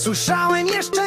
Słyszałem jeszcze